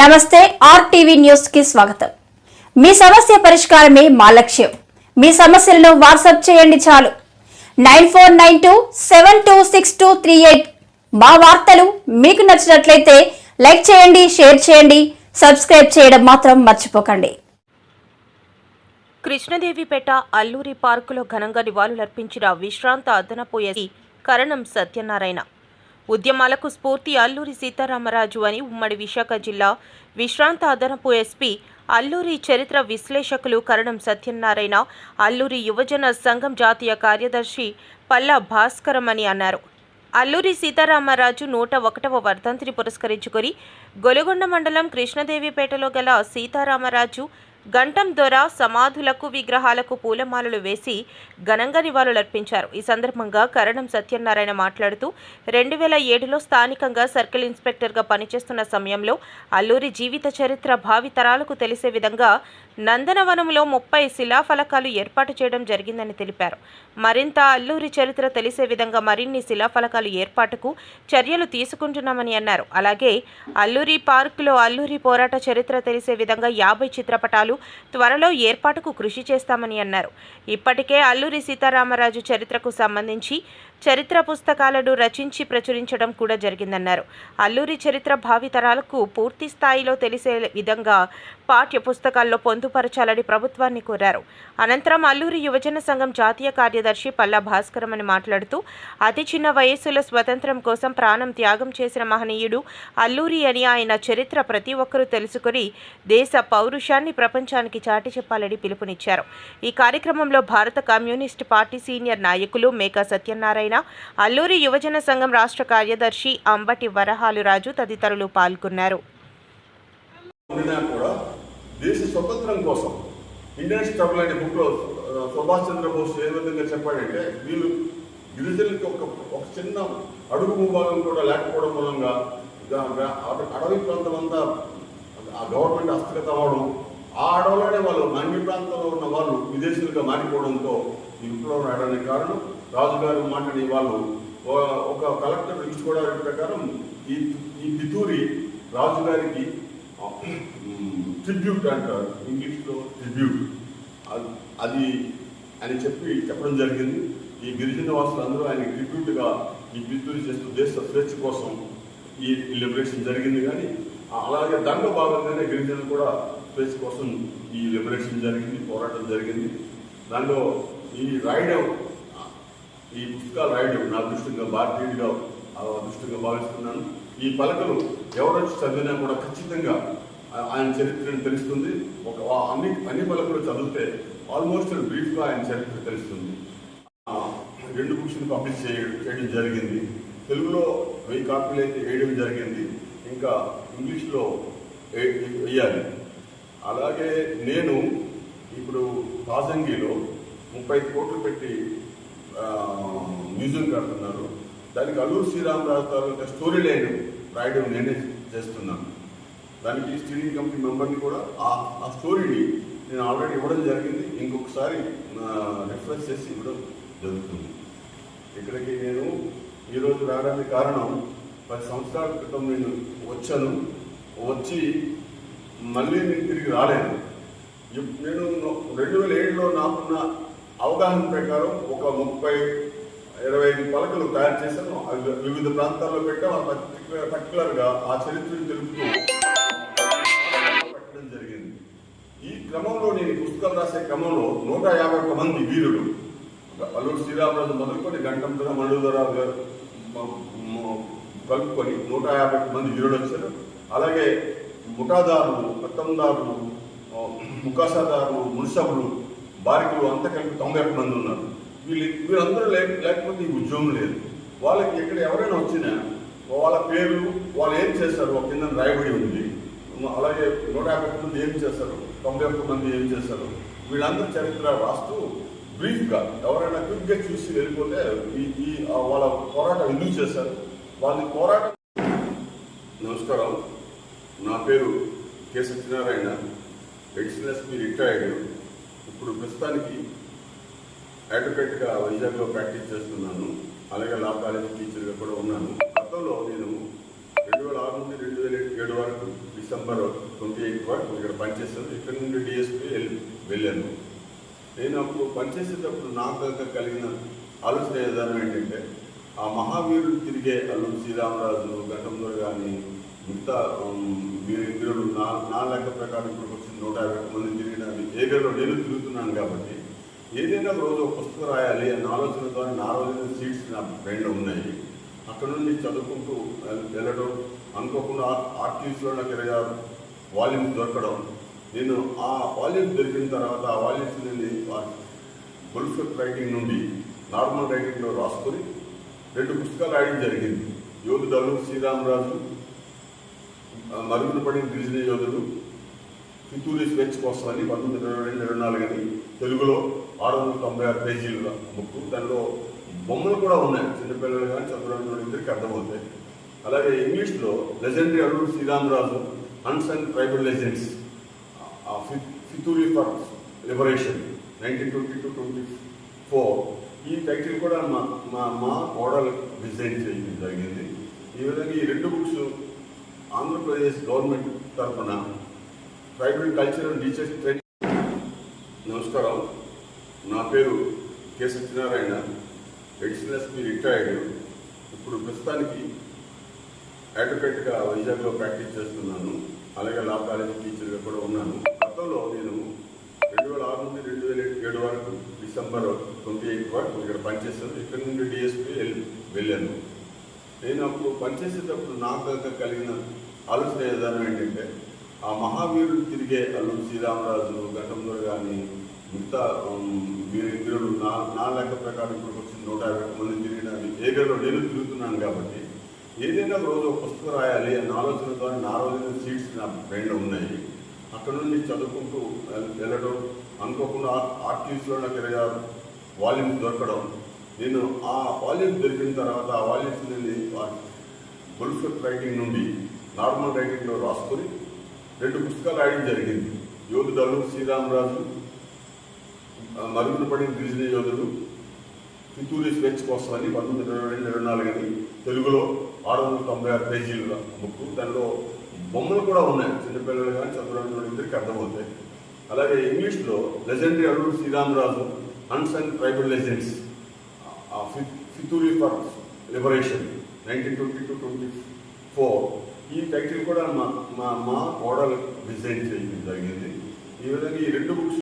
నమస్తే ఆర్టీవీ న్యూస్కి స్వాగతం. మీ సమస్య పరిష్కారమే మా లక్ష్యం. మీ సమస్యలను వాట్సాప్ చేయండి చాలు. Nine four nine two seven two six two three eight మా వార్తలు మీకు నచ్చినట్లయితే లైక్ చేయండి షేర్ చేయండి సబ్స్క్రైబ్ చేయడం మాత్రం మర్చిపోకండి. కృష్ణదేవిపేట అల్లూరి పార్కులో ఘనంగా నివాళులర్పించిన విశ్రాంత అదనపు ఎస్పీ కరణం సత్యనారాయణ. ఉద్యమాలకు స్ఫూర్తి అల్లూరి సీతారామరాజు అని ఉమ్మడి విశాఖ జిల్లా విశ్రాంత అదనపు ఎస్పీ అల్లూరి చరిత్ర విశ్లేషకులు కరణం సత్యనారాయణ అల్లూరి యువజన సంఘం జాతీయ కార్యదర్శి పల్లా భాస్కరం అని అన్నారు. అల్లూరి సీతారామరాజు నూట ఒకటవ వర్ధంతిని పురస్కరించుకొని గొలుగొండ మండలం కృష్ణదేవిపేటలో గల సీతారామరాజు గంటం దొర సమాధులకు విగ్రహాలకు పూలమాలలు వేసి ఘనంగా నివాళులర్పించారు. ఈ సందర్భంగా కరణం సత్యనారాయణ మాట్లాడుతూ రెండు వేల ఏడులో స్థానికంగా సర్కిల్ ఇన్స్పెక్టర్గా పనిచేస్తున్న సమయంలో అల్లూరి జీవిత చరిత్ర భావితరాలకు తెలిసే విధంగా నందనవనంలో ముప్పై శిలాఫలకాలు ఏర్పాటు చేయడం జరిగిందని తెలిపారు. మరింత అల్లూరి చరిత్ర తెలిసే విధంగా మరిన్ని శిలాఫలకాలు ఏర్పాటుకు చర్యలు తీసుకుంటున్నామని అన్నారు. అలాగే అల్లూరి పార్కులో అల్లూరి పోరాట చరిత్ర తెలిసే విధంగా యాభై చిత్రపటాలు త్వరలో ఏర్పాటుకు కృషి చేస్తామని అన్నారు. ఇప్పటికే అల్లూరి సీతారామరాజు చరిత్రకు సంబంధించి చరిత్ర పుస్తకాలను రచించి ప్రచురించడం కూడా జరిగిందన్నారు. అల్లూరి చరిత్ర భావితరాలకు పూర్తి స్థాయిలో తెలిసే విధంగా పాఠ్య పుస్తకాల్లో పొందుపరచాలని ప్రభుత్వాన్ని కోరారు. అనంతరం అల్లూరి యువజన సంఘం జాతీయ కార్యదర్శి పల్లా భాస్కరం అని మాట్లాడుతూ అతి చిన్న వయస్సులో స్వతంత్రం కోసం ప్రాణం త్యాగం చేసిన మహనీయుడు అల్లూరి అని ఆయన చరిత్ర ప్రతి ఒక్కరూ తెలుసుకుని దేశ పౌరుషాన్ని ప్రపంచానికి చాటి చెప్పాలని పిలుపునిచ్చారు. ఈ కార్యక్రమంలో భారత కమ్యూనిస్ట్ పార్టీ సీనియర్ నాయకులు మేకా సత్యనారాయణ అల్లూరి యువజన సంఘం రాష్ట్ర కార్యదర్శి అంబటి వరహాలు రాజు తదితరులు పాల్గొన్నారు. దేశ స్వతంత్రం కోసం ఇండియన్ స్ట్రగుల్ అనే బుక్లో సుభాష్ చంద్రబోస్ ఏ విధంగా చెప్పాడంటే వీళ్ళు గిరిజనులకి ఒక ఒక చిన్న అడుగు భూభాగం కూడా లేకపోవడం మూలంగా అడవి ప్రాంతం అంతా ఆ గవర్నమెంట్ హస్తగత అవడం ఆ అడవులోనే వాళ్ళు అన్ని ప్రాంతంలో ఉన్న వాళ్ళు విదేశీయులుగా మారిపోవడంతో ఈ విప్లవం రావడానికి కారణం రాజుగారు మాట్లాడే వాళ్ళు ఒక కలెక్టర్ ఎంచుకోవడానికి ప్రకారం ఈ ఈ పితూరి రాజుగారికి ట్రిబ్యూట్ అంటారు. ఇంగ్లీష్లో ట్రిబ్యూట్ అది- అది అని చెప్పి చెప్పడం జరిగింది. ఈ గిరిజన వాసులు అందరూ ఆయన ట్రిబ్యూట్గా ఈ పితూరి చేస్తూ దేశ స్వేచ్ఛ కోసం ఈ లిబరేషన్ జరిగింది కానీ అలాగే దాంట్లో భాగంగానే గిరిజనులు కూడా స్వేచ్ఛ కోసం ఈ లిబరేషన్ జరిగింది పోరాటం జరిగింది. దానిలో ఈ రాయడం ఈ పుస్తకాలు రాయడం నా అదృష్టంగా భారతీయుడిగా అదృష్టంగా భావిస్తున్నాను. ఈ పలకలు ఎవరొచ్చి చదివినా కూడా ఖచ్చితంగా ఆయన చరిత్రను తెలుస్తుంది. ఒక అన్ని అన్ని పలకలు చదివితే ఆల్మోస్ట్ బ్రీఫ్గా ఆయన చరిత్ర తెలుస్తుంది. రెండు బుక్స్ని పబ్లిష్ చేయడం జరిగింది. తెలుగులో వెయ్యి కాపీలు అయితే వేయడం జరిగింది. ఇంకా ఇంగ్లీష్లో వేయాలి. అలాగే నేను ఇప్పుడు తాజంగిలో ముప్పై ఐదు కోట్లు పెట్టి మ్యూజియం కడుతున్నారు. దానికి అల్లూరు శ్రీరామరాజు తాలూకా స్టోరీ లైన్ రాయడం నేనే చేస్తున్నాను దానికి స్టీరింగ్ కమిటీ మెంబర్ని కూడా ఆ ఆ స్టోరీని నేను ఆల్రెడీ ఇవ్వడం జరిగింది. ఇంకొకసారి రిఫరెన్స్ చేసి ఇవ్వడం జరుగుతుంది. ఇక్కడికి నేను ఈరోజు రావడానికి కారణం పది సంవత్సరాల క్రితం నేను వచ్చాను. వచ్చి మళ్ళీ నేను తిరిగి రాలేను. నేను రెండు వేల ఏడులో నాకున్న అవగాహన ప్రకారం ఒక ముప్పై ఇరవై ఐదు పలకలు తయారు చేశాను వివిధ ప్రాంతాల్లో పెట్టాం ఆ పర్టికులర్ పర్టికులర్గా ఆ చరిత్రను తెలుపుతూ పెట్టడం జరిగింది. ఈ క్రమంలో నేను పుస్తకాలు రాసే క్రమంలో నూట యాభై ఒక్క మంది వీరులు అల్లూరు శ్రీరామరాజు మొదలుకొని గంటంతర మల్లుధరరావు గారు కలుపుకొని నూట యాభై ఒక్క మంది వీరులు వచ్చారు. అలాగే ముఠాదారులు పట్టందారులు ముఖాసాదారులు ముకాసాదారులు మున్సబులు బారికులు అంతా కలిపి తొంభై ఒక్క మంది ఉన్నారు. వీళ్ళు వీళ్ళందరూ లేక లేకపోతే ఈ ఉద్యోగం లేదు. వాళ్ళకి ఎక్కడ ఎవరైనా వచ్చినా వాళ్ళ పేర్లు వాళ్ళు ఏం చేస్తారు? ఒక కింద రాయబడి ఉంది. అలాగే నూట యాభై మంది ఏం చేస్తారు? తొంభై ఒక్క మంది ఏం చేస్తారు? వీళ్ళందరూ చరిత్ర రాస్తూ బ్రీఫ్గా ఎవరైనా క్విక్గా చూసి వెళ్ళిపోతే ఈ ఈ వాళ్ళ పోరాటం ఎందుకు చేశారు? వాళ్ళ పోరాటం నమస్కారం. నా పేరు K Satyanarayana. Additional SP retired. ఇప్పుడు ప్రస్తుతానికి అడ్వకేట్గా వైజాగ్లో ప్రాక్టీస్ చేస్తున్నాను. అలాగే లా కాలేజ్ టీచర్గా కూడా ఉన్నాను. గతంలో నేను రెండు వేల ఆరు నుండి రెండు వేల ఏడు వరకు డిసెంబర్ ట్వంటీ ఎయిత్ వరకు ఇక్కడ పనిచేస్తాను ఇక్కడ నుండి డిఎస్పీ వెళ్ళాను. నేను అప్పుడు పనిచేసేటప్పుడు నాకు కలిగిన ఆలోచన విధానం ఏంటంటే ఆ మహావీరుడు తిరిగే అల్లు శ్రీరామరాజు ఘటంలో కానీ మిగతా మీరు ఇందులో నా నా లెక్క ప్రకారం ఇప్పుడు వచ్చిన నూట యాభై మంది తిరిగిన ఏగర్లో నేను తిరుగుతున్నాను కాబట్టి ఏదైనా ఒక రోజు ఒక పుస్తకం రాయాలి అన్న ద్వారా నా రోజున సీట్స్ నా బ్రెయిన్లో ఉన్నాయి. అక్కడ నుండి చదువుకుంటూ వెళ్ళడం అనుకోకుండా ఆర్టీస్లో నాకు ఇరవై ఆరు వాల్యూమ్స్ దొరకడం నేను ఆ వాల్యూమ్స్ దొరికిన తర్వాత ఆ వాల్యూమ్స్ నేను బుల్ఫెట్ రైటింగ్ నుండి నార్మల్ రైటింగ్లో రాసుకొని రెండు పుస్తకాలు రాయడం జరిగింది. యోధుడలు శ్రీరామరాజు మరుగున పడిన గిరిజన యోధులు చిత్తూరు స్వేచ్ఛ కోసం అని పంతొమ్మిది ఇరవై రెండు ఇరవై నాలుగు తెలుగులో ఆరు వందల తొంభై ఆరు పేజీల బుక్ దానిలో బొమ్మలు కూడా ఉన్నాయి. చిన్నపిల్లలు కానీ చదువుకున్న ఇద్దరికి అర్థమవుతాయి. అలాగే ఇంగ్లీష్లో legendary Alluri Sriramaraju unsung tribal legends Fituri for liberation nineteen twenty two twenty four. ఈ టైటిల్ కూడా మా మా మా మోడల్ డిజైన్ చేయడం జరిగింది. ఈ విధంగా ఈ రెండు బుక్స్ ఆంధ్రప్రదేశ్ గవర్నమెంట్ తరఫున ట్రైబల్ కల్చరల్ టీచర్స్ ట్రైనింగ్. నమస్కారం. నా పేరు K. Satyanarayana. Additional SP retired. ఇప్పుడు ప్రస్తుతానికి అడ్వకేట్గా వైజాగ్లో ప్రాక్టీస్ చేస్తున్నాను. అలాగే లా కాలేజీ టీచర్గా కూడా ఉన్నాను. గతంలో నేను రెండు వేల ఆరు నుండి రెండు వేల ఏడు వరకు డిసెంబర్ ట్వంటీ ఎయిత్ వరకు ఇక్కడ పనిచేస్తాను ఇక్కడ నుండి డిఎస్పీ వెళ్ళాను. నేను అప్పుడు పనిచేసేటప్పుడు నాకు కలిగిన ఆలోచన విధానం ఏంటంటే ఆ మహావీరుడు తిరిగే అల్లు శ్రీరామరాజు ఘటంలో కానీ మిగతా ఉమ్, నా నా లెక్క ప్రకారం ఇప్పుడు వచ్చిన నూట యాభై మంది తిరిగిన ఏగర్లో నేను తిరుగుతున్నాను కాబట్టి ఏదైనా రోజు ఒక పుస్తకం రాయాలి అన్న ఆలోచనతో నా రోజున సీట్స్ నా బ్రెయిన్లో ఉన్నాయి. అక్కడ నుండి చదువుకుంటూ వెళ్ళడం అనుకోకుండా ఆర్టీస్లో నాకు ఇరవై ఆరు వాల్యూమ్స్ దొరకడం నేను ఆ వాల్యూమ్ దొరికిన తర్వాత ఆ వాల్యూమ్స్ నేను బుల్ఫెట్ రైటింగ్ నుండి నార్మల్ రైటింగ్లో రాసుకొని రెండు పుస్తకాలు రాయడం జరిగింది. యోధుడలు శ్రీరామరాజు మరుగున పడిన గిరిజన యోధుడు చిత్తూరు స్వేచ్ఛ కోసం అని పంతొమ్మిది ఇరవై రెండు ఇరవై నాలుగు అని తెలుగులో ఆరు వందల తొంభై ఆరు పేజీల బుక్. దానిలో బొమ్మలు కూడా ఉన్నాయి. చిన్నపిల్లలు కానీ చదువుకున్న ఇద్దరికి అర్థమవుతాయి. అలాగే ఇంగ్లీష్లో legendary Alluri Sriramaraju unsung tribal legends Fituri for liberation nineteen twenty two twenty four ఈ టైటిల్ కూడా మా మా మా మోడల్ డిజైన్ చేయడం జరిగింది. ఈ విధంగా ఈ రెండు బుక్స్